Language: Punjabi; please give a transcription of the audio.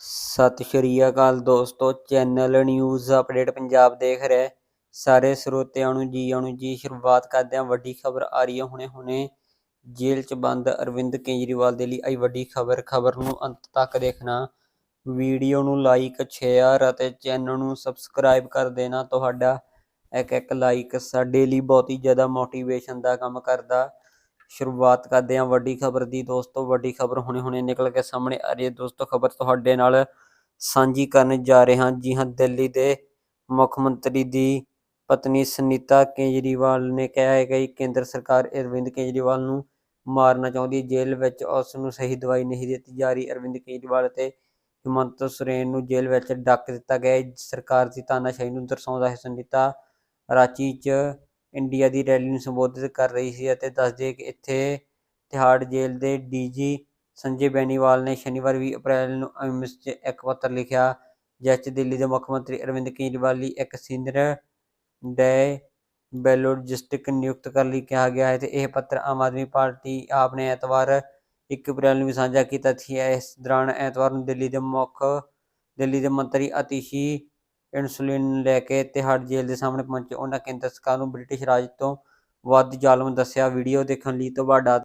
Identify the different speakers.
Speaker 1: ਸਤਿ ਸ਼੍ਰੀ ਅਕਾਲ ਦੋਸਤੋ, ਚੈਨਲ ਨਿਊਜ਼ ਅਪਡੇਟ ਪੰਜਾਬ ਦੇਖ ਰਹੇ। ਸਾਰੇ ਸਰੋਤਿਆਂ ਨੂੰ ਜੀ ਆਇਆਂ ਜੀ, ਸ਼ੁਰੂਆਤ ਕਰਦੇ ਹਾਂ ਵੱਡੀ ਖਬਰ ਆ ਰਹੀ ਹੈ ਹੁਣੇ ਹੁਣੇ। ਜੇਲ੍ਹ 'ਚ ਬੰਦ ਅਰਵਿੰਦ ਕੇਜਰੀਵਾਲ ਦੇ ਲਈ ਆਈ ਵੱਡੀ ਖਬਰ ਖਬਰ ਨੂੰ ਅੰਤ ਤੱਕ ਦੇਖਣਾ। ਵੀਡੀਓ ਨੂੰ ਲਾਈਕ ਸ਼ੇਅਰ ਅਤੇ ਚੈਨਲ ਨੂੰ ਸਬਸਕ੍ਰਾਈਬ ਕਰ ਦੇਣਾ ਤੁਹਾਡਾ। ਇੱਕ ਇੱਕ ਲਾਈਕ ਸਾਡੇ ਲਈ ਬਹੁਤ ਹੀ ਜ਼ਿਆਦਾ ਮੋਟੀਵੇਸ਼ਨ ਦਾ ਕੰਮ ਕਰਦਾ। ਸ਼ੁਰੂਆਤ ਕਰਦੇ ਹਾਂ ਵੱਡੀ ਖਬਰ ਦੀ। ਦੋਸਤੋ, ਵੱਡੀ ਖਬਰ ਹੁਣੇ ਹੁਣੇ ਨਿਕਲ ਕੇ ਸਾਹਮਣੇ ਆ ਰਹੀ ਹੈ। ਦੋਸਤੋ, ਖਬਰ ਤੁਹਾਡੇ ਨਾਲ ਸਾਂਝੀ ਕਰਨ ਜਾ ਰਹੇ ਹਾਂ। ਜੀ ਹਾਂ, ਦਿੱਲੀ ਦੇ ਮੁੱਖ ਮੰਤਰੀ ਦੀ ਪਤਨੀ ਸੁਨੀਤਾ ਕੇਜਰੀਵਾਲ ਨੇ ਕਿਹਾ ਹੈ ਕਿ ਕੇਂਦਰ ਸਰਕਾਰ ਅਰਵਿੰਦ ਕੇਜਰੀਵਾਲ ਨੂੰ ਮਾਰਨਾ ਚਾਹੁੰਦੀ ਜੇਲ੍ਹ ਵਿੱਚ ਉਸ ਨੂੰ ਸਹੀ ਦਵਾਈ ਨਹੀਂ ਦਿੱਤੀ ਜਾ ਰਹੀ। ਅਰਵਿੰਦ ਕੇਜਰੀਵਾਲ ਤੇ ਹਿਮੰਤ ਸੁਰੇਨ ਨੂੰ ਜੇਲ੍ਹ ਵਿੱਚ ਡੱਕ ਦਿੱਤਾ ਗਿਆ ਸਰਕਾਰ ਦੀ ਤਾਨਾਸ਼ਾਹੀ ਨੂੰ ਦਰਸਾਉਂਦਾ ਹੈ ਸੁਨੀਤਾ, ਰਾਚੀ 'ਚ ਇੰਡੀਆ ਦੀ ਰੈਲੀ ਨੂੰ ਸੰਬੋਧਿਤ ਕਰ ਰਹੀ ਸੀ ਅਤੇ ਦੱਸਦੇ ਕਿ ਇੱਥੇ ਤਿਹਾੜ ਜੇਲ੍ਹ ਦੇ ਡੀਜੀ ਸੰਜੇ ਬੈਨੀਵਾਲ ਨੇ ਸ਼ਨੀਵਾਰ 20 ਅਪ੍ਰੈਲ ਨੂੰ ਐਮਸ 'ਚ ਇੱਕ ਪੱਤਰ ਲਿਖਿਆ, ਜਿਸ 'ਚ ਦਿੱਲੀ ਦੇ ਮੁੱਖ ਮੰਤਰੀ ਅਰਵਿੰਦ ਕੇਜਰੀਵਾਲ ਲਈ ਇੱਕ ਸੀਨੀਅਰ ਡੈ ਬੈਲੋਜਿਸਟਿਕ ਨਿਯੁਕਤ ਕਰਨ ਲਈ ਕਿਹਾ ਗਿਆ ਹੈ ਤੇ ਇਹ ਪੱਤਰ ਆਮ ਆਦਮੀ ਪਾਰਟੀ ਆਪ ਨੇ ਐਤਵਾਰ 1 ਅਪ੍ਰੈਲ ਨੂੰ ਵੀ ਸਾਂਝਾ ਕੀਤਾ ਸੀ। ਇਸ ਦੌਰਾਨ ਐਤਵਾਰ ਨੂੰ ਦਿੱਲੀ ਦੇ ਮੁੱਖ, ਦਿੱਲੀ ਦੇ ਮੰਤਰੀ ਅਤੀਸ਼ੀ ਇਨਸੂਲਿਨ ਲੈ ਕੇ ਤਿਹਾੜ ਜੇਲ੍ਹ ਦੇ ਸਾਹਮਣੇ ਪਹੁੰਚੇ। ਉਹਨਾਂ ਕੇਂਦਰ ਸਰਕਾਰ ਨੂੰ ਬ੍ਰਿਟਿਸ਼ ਰਾਜ ਤੋਂ ਵੱਧ ਜ਼ਾਲਮ ਦੱਸਿਆ। ਵੀਡੀਓ ਦੇਖਣ ਲਈ ਤੁਹਾਡਾ